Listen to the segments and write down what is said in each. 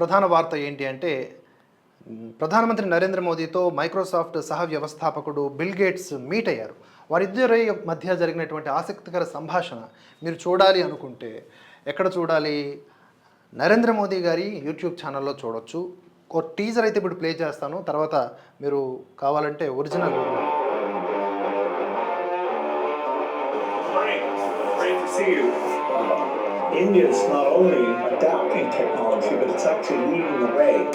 ప్రధాన వార్త ఏంటి అంటే ప్రధానమంత్రి నరేంద్ర మోదీతో మైక్రోసాఫ్ట్ సహ వ్యవస్థాపకుడు బిల్ గేట్స్ మీట్ అయ్యారు. వారిద్దరి మధ్య జరిగినటువంటి ఆసక్తికర సంభాషణ మీరు చూడాలి అనుకుంటే ఎక్కడ చూడాలి? నరేంద్ర మోదీ గారి యూట్యూబ్ ఛానల్లో చూడొచ్చు. ఒక టీజర్ అయితే ఇప్పుడు ప్లే చేస్తాను. తర్వాత మీరు కావాలంటే original see you. India is not only adapting technology, but it's actually leading the way.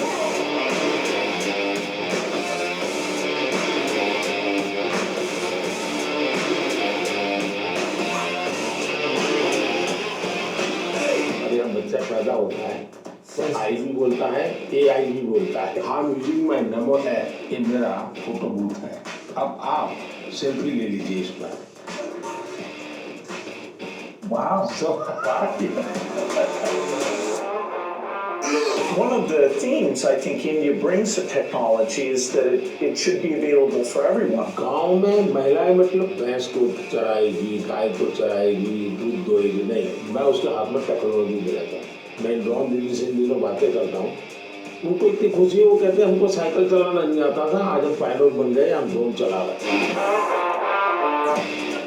बच्चा पैदा होता है आई भी बोलता है ए आई भी बोलता है हम यूजिंग माई नमो है ये मेरा फ़ोटो बूथ है अब आप सेल्फी ले लीजिए इस पर Wow. So, One of the themes I think India brings to technology is that it, it should be available for everyone. गांव में महिलाएं मतलब भैंस को चराएगी गाय को चराएगी दूध दोएगी नहीं मैं उसके हाथ में टेक्नोलॉजी दे देता हूँ मैं ड्रोन दीदी से इन दिनों बातें करता हूँ उनको इतनी खुशी है वो कहते हैं हमको साइकिल चलाना नहीं आता था आज हम पायलट बन गए हम ड्रोन चला रहे हैं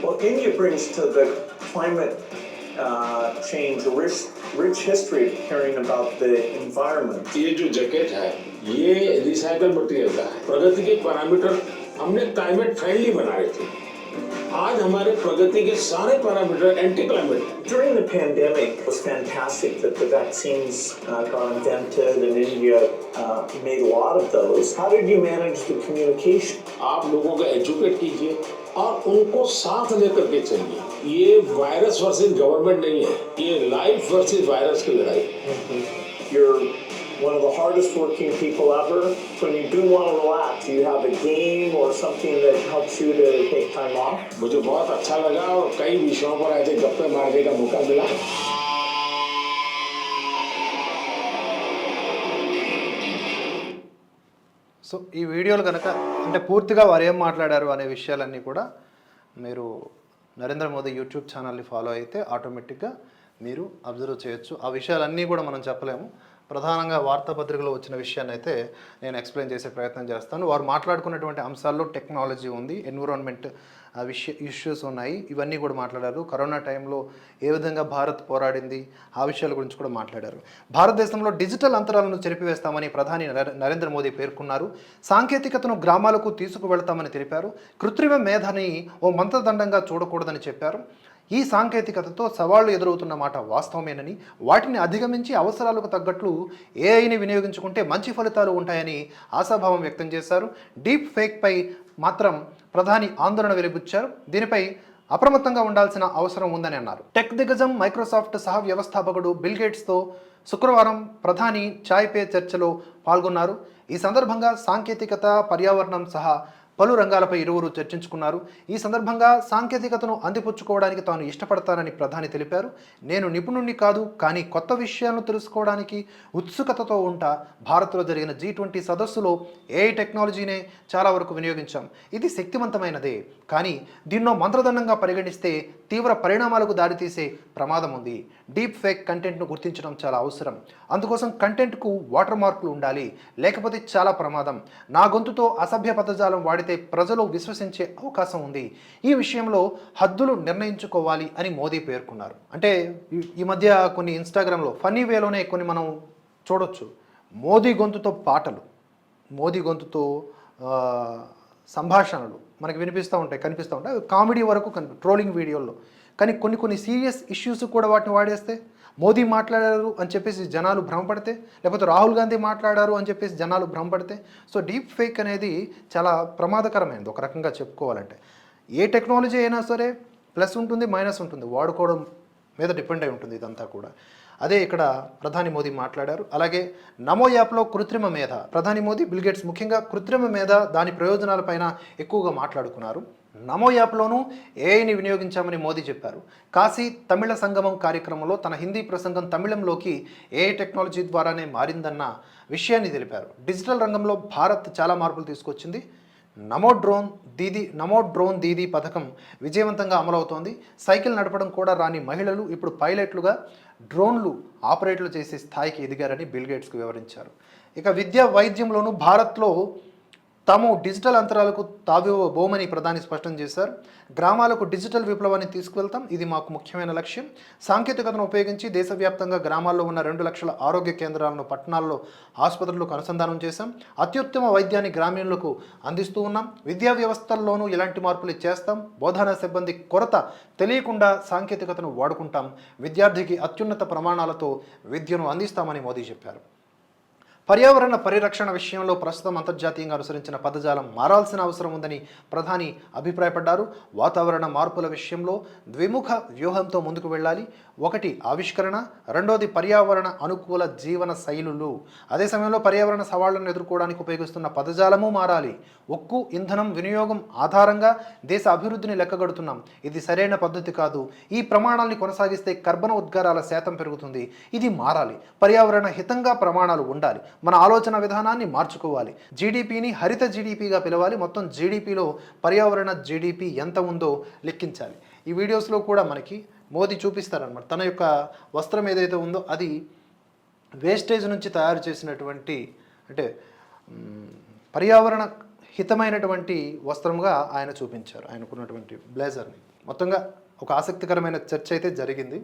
Well, India brings to the climate uh, change a rich, rich history of caring about the environment. ये जो जैकेट है ये रिसाइकल मटेरियल का है प्रगति के पैरामीटर हमने क्लाइमेट फ्रेंडली बनाए थे आज हमारे प्रगति के सारे पैरामीटर एंटी क्लाइमेट हैं During the pandemic, it was fantastic that the vaccines uh, got invented and India uh, made a lot of those. How did you manage the communication? आप लोगों को एजुकेट कीजिए और उनको साथ लेकर के चलिए ये वायरस वर्सेस गवर्नमेंट नहीं है ये लाइफ वर्सेस वायरस की लड़ाई है You're one of the hardest working people ever. When you do want to relax, do you have a game or something that helps you to take time off? मुझे बहुत अच्छा लगा और कई विषयों पर ऐसे गप्पे मारने का मौका मिला సో ఈ వీడియోలు కనుక అంటే పూర్తిగా వారు ఏం మాట్లాడారు అనే విషయాలన్నీ కూడా మీరు నరేంద్ర మోదీ యూట్యూబ్ ఛానల్ని ఫాలో అయితే ఆటోమేటిక్గా మీరు అబ్జర్వ్ చేయొచ్చు. ఆ విషయాలన్నీ కూడా మనం చెప్పలేము. ప్రధానంగా వార్తాపత్రికలో వచ్చిన విషయాన్ని అయితే నేను ఎక్స్ప్లెయిన్ చేసే ప్రయత్నం చేస్తాను. వారు మాట్లాడుకున్నటువంటి అంశాల్లో టెక్నాలజీ ఉంది ఎన్విరాన్మెంట్ విషయ ఇష్యూస్ ఉన్నాయి. ఇవన్నీ కూడా మాట్లాడారు. కరోనా టైంలో ఏ విధంగా భారత్ పోరాడింది ఆ విషయాల గురించి కూడా మాట్లాడారు. భారతదేశంలో డిజిటల్ అంతరాలను చెరిపివేస్తామని ప్రధాని నరేంద్ర మోదీ పేర్కొన్నారు. సాంకేతికతను గ్రామాలకు తీసుకువెళ్తామని తెలిపారు. కృత్రిమ మేధని ఓ మంత్రదండంగా చూడకూడదని చెప్పారు. ఈ సాంకేతికతతో సవాళ్ళు ఎదురవుతున్న మాట వాస్తవమేనని వాటిని అధిగమించి అవసరాలకు తగ్గట్లు ఏఐని వినియోగించుకుంటే మంచి ఫలితాలు ఉంటాయని ఆశాభావం వ్యక్తం చేశారు. డీప్ ఫేక్పై మాత్రం ప్రధాని ఆందోళన వెలిబుచ్చారు. దీనిపై అప్రమత్తంగా ఉండాల్సిన అవసరం ఉందని అన్నారు. టెక్ దిగ్గజం మైక్రోసాఫ్ట్ సహ వ్యవస్థాపకుడు బిల్గేట్స్తో శుక్రవారం ప్రధాని చాయ్ పే చర్చలో పాల్గొన్నారు. ఈ సందర్భంగా సాంకేతికత పర్యావరణం సహా పలు రంగాలపై ఇరువురు చర్చించుకున్నారు. ఈ సందర్భంగా సాంకేతికతను అందిపుచ్చుకోవడానికి తాను ఇష్టపడతానని ప్రధాని తెలిపారు. నేను నిపుణుణ్ణి కాదు కానీ కొత్త విషయాలను తెలుసుకోవడానికి ఉత్సుకతతో ఉంటా. భారత్లో జరిగిన జీ ట్వంటీ సదస్సులో ఏఐ టెక్నాలజీనే చాలా వరకు వినియోగించాం. ఇది శక్తివంతమైనదే. కానీ దీన్నో మంత్రదండంగా పరిగణిస్తే తీవ్ర పరిణామాలకు దారితీసే ప్రమాదం ఉంది. డీప్ ఫేక్ కంటెంట్ను గుర్తించడం చాలా అవసరం. అందుకోసం కంటెంట్కు వాటర్ మార్కులు ఉండాలి. లేకపోతే చాలా ప్రమాదం. నా గొంతుతో అసభ్య పదజాలం వాడితే ప్రజలు విశ్వసించే అవకాశం ఉంది. ఈ విషయంలో హద్దులు నిర్ణయించుకోవాలి అని మోదీ పేర్కొన్నారు. అంటే ఈ- మధ్య కొన్ని ఇన్స్టాగ్రామ్లో ఫన్నీ వేలోనే కొన్ని మనం చూడొచ్చు. మోదీ గొంతుతో పాటలు మోదీ గొంతుతో సంభాషణలు మనకి వినిపిస్తూ ఉంటాయి కనిపిస్తూ ఉంటాయి. అవి కామెడీ వరకు కనిపి ట్రోలింగ్ వీడియోల్లో. కానీ కొన్ని కొన్ని సీరియస్ ఇష్యూస్ కూడా వాటిని వాడేస్తే మోదీ మాట్లాడారు అని చెప్పేసి జనాలు భ్రమపడితే లేకపోతే రాహుల్ గాంధీ మాట్లాడారు అని చెప్పేసి జనాలు భ్రమపడితే సో డీప్ ఫేక్ అనేది చాలా ప్రమాదకరమైనది ఒక రకంగా చెప్పుకోవాలంటే. ఏ టెక్నాలజీ అయినా సరే ప్లస్ ఉంటుంది మైనస్ ఉంటుంది. వాడుకోవడం మీద డిపెండ్ అయి ఉంటుంది ఇదంతా కూడా. అదే ఇక్కడ ప్రధాని మోదీ మాట్లాడారు. అలాగే నమో యాప్లో కృత్రిమ మేధ. ప్రధాని మోదీ బిల్గేట్స్ ముఖ్యంగా కృత్రిమ మేధ దాని ప్రయోజనాలపైన ఎక్కువగా మాట్లాడుకున్నారు. నమో యాప్లోనూ ఏఐని వినియోగించామని మోదీ చెప్పారు. కాశీ తమిళ సంగమం కార్యక్రమంలో తన హిందీ ప్రసంగం తమిళంలోకి ఏఐ టెక్నాలజీ ద్వారానే మారిందన్న విషయాన్ని తెలిపారు. డిజిటల్ రంగంలో భారత్ చాలా మార్పులు తీసుకొచ్చింది. నమో డ్రోన్ దీదీ నమో డ్రోన్ దీదీ పథకం విజయవంతంగా అమలవుతోంది. సైకిల్ నడపడం కూడా రాని మహిళలు ఇప్పుడు పైలట్లుగా డ్రోన్లు ఆపరేట్లు చేసే స్థాయికి ఎదిగారని బిల్గేట్స్కు వివరించారు. ఇక విద్యా వైద్యంలోనూ భారత్లో తాము డిజిటల్ అంతరాలకు తావివ్వబోమని ప్రధాని స్పష్టం చేశారు. గ్రామాలకు డిజిటల్ విప్లవాన్ని తీసుకువెళ్తాం. ఇది మాకు ముఖ్యమైన లక్ష్యం. సాంకేతికతను ఉపయోగించి దేశవ్యాప్తంగా గ్రామాల్లో ఉన్న రెండు లక్షల ఆరోగ్య కేంద్రాలను పట్టణాల్లో ఆసుపత్రులకు అనుసంధానం చేశాం. అత్యుత్తమ వైద్యాన్ని గ్రామీణులకు అందిస్తూ ఉన్నాం. విద్యా వ్యవస్థల్లోనూ ఇలాంటి మార్పులు చేస్తాం? బోధనా సిబ్బంది కొరత తెలియకుండా సాంకేతికతను వాడుకుంటాం. విద్యార్థికి అత్యున్నత ప్రమాణాలతో విద్యను అందిస్తామని మోదీ చెప్పారు. పర్యావరణ పరిరక్షణ విషయంలో ప్రస్తుతం అంతర్జాతీయంగా అనుసరించిన పదజాలం మారాల్సిన అవసరం ఉందని ప్రధాని అభిప్రాయపడ్డారు. వాతావరణ మార్పుల విషయంలో ద్విముఖ వ్యూహంతో ముందుకు వెళ్ళాలి. ఒకటి ఆవిష్కరణ రెండోది పర్యావరణ అనుకూల జీవన శైలులు. అదే సమయంలో పర్యావరణ సవాళ్ళను ఎదుర్కోవడానికి ఉపయోగిస్తున్న పదజాలము మారాలి. ఉక్కు ఇంధనం వినియోగం ఆధారంగా దేశ అభివృద్ధిని లెక్కగడుతున్నాం. ఇది సరైన పద్ధతి కాదు. ఈ ప్రమాణాల్ని కొనసాగిస్తే కర్బన ఉద్గారాల శాతం పెరుగుతుంది. ఇది మారాలి. పర్యావరణ హితంగా ప్రమాణాలు ఉండాలి. మన ఆలోచన విధానాన్ని మార్చుకోవాలి. జీడిపిని హరిత జీడిపిగా పిలవాలి. మొత్తం జీడిపిలో పర్యావరణ జీడిపి ఎంత ఉందో లెక్కించాలి. ఈ వీడియోస్లో కూడా మనకి మోదీ చూపిస్తారనమాట తన యొక్క వస్త్రం ఏదైతే ఉందో అది వేస్టేజ్ నుంచి తయారు చేసినటువంటి అంటే పర్యావరణ హితమైనటువంటి వస్త్రంగా ఆయన చూపించారు. ఆయనకున్నటువంటి బ్లేజర్ని. మొత్తంగా ఒక ఆసక్తికరమైన చర్చ అయితే జరిగింది.